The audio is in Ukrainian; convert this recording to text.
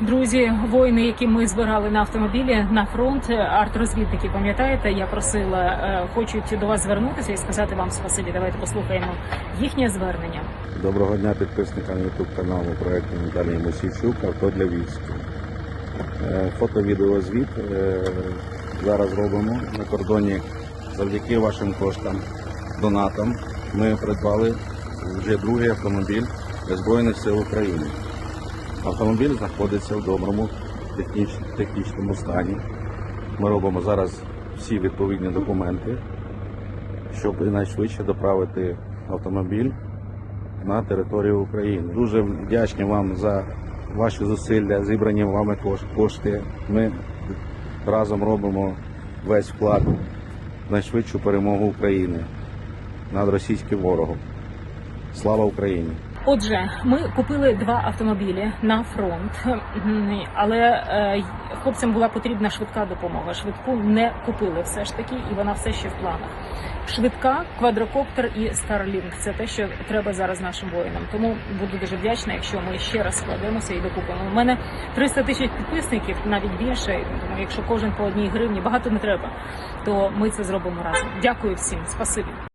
друзі, воїни, які ми збирали на автомобілі на фронт, арт-розвідники, пам'ятаєте, я просила, е, хочуть до вас звернутися і сказати вам спасибі. Давайте послухаємо їхнє звернення. Доброго дня підписникам YouTube каналу проекту Наталії Мосійчук «Авто для війська». Е, Фото-відеозвіт е, зараз робимо на кордоні завдяки вашим коштам, донатам. Ми придбали вже другий автомобіль Збройних сил України. Автомобіль знаходиться в доброму техніч- технічному стані. Ми робимо зараз всі відповідні документи, щоб найшвидше доправити автомобіль на територію України. Дуже вдячні вам за ваші зусилля, зібрані вами кошти. Ми разом робимо весь вклад в найшвидшу перемогу України над російським ворогом. Слава Україні! Отже, ми купили два автомобілі на фронт, але е, хлопцям була потрібна швидка допомога. Швидку не купили все ж таки, і вона все ще в планах. Швидка, квадрокоптер і Starlink – це те, що треба зараз нашим воїнам. Тому буду дуже вдячна, якщо ми ще раз складемося і докупимо. У мене 300 тисяч підписників, навіть більше. Якщо кожен по одній гривні, багато не треба, то ми це зробимо разом. Дякую всім, спасибі.